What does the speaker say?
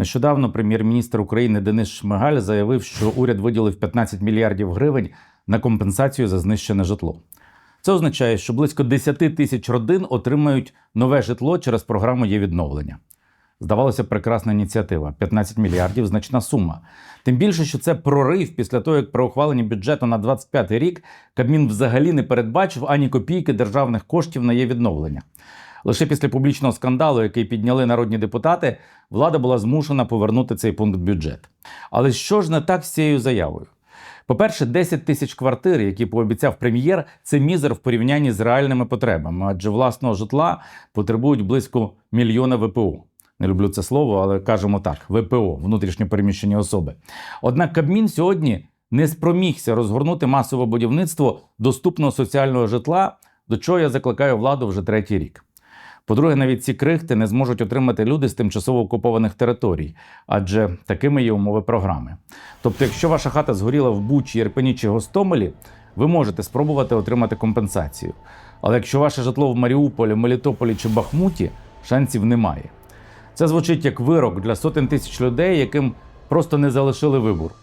Нещодавно прем'єр-міністр України Денис Шмигаль заявив, що уряд виділив 15 мільярдів гривень на компенсацію за знищене житло. Це означає, що близько 10 тисяч родин отримають нове житло через програму є відновлення. Здавалося, прекрасна ініціатива. 15 мільярдів значна сума. Тим більше, що це прорив після того, як при ухваленні бюджету на 25 рік Кабмін взагалі не передбачив ані копійки державних коштів на є відновлення. Лише після публічного скандалу, який підняли народні депутати, влада була змушена повернути цей пункт в бюджет. Але що ж не так з цією заявою? По-перше, 10 тисяч квартир, які пообіцяв прем'єр, це мізер в порівнянні з реальними потребами, адже власного житла потребують близько мільйона ВПО. Не люблю це слово, але кажемо так: ВПО внутрішньо переміщені особи. Однак Кабмін сьогодні не спромігся розгорнути масове будівництво доступного соціального житла, до чого я закликаю владу вже третій рік. По-друге, навіть ці крихти не зможуть отримати люди з тимчасово окупованих територій, адже такими є умови програми. Тобто, якщо ваша хата згоріла в Бучі, Ірпені чи Гостомелі, ви можете спробувати отримати компенсацію. Але якщо ваше житло в Маріуполі, Мелітополі чи Бахмуті, шансів немає. Це звучить як вирок для сотень тисяч людей, яким просто не залишили вибору.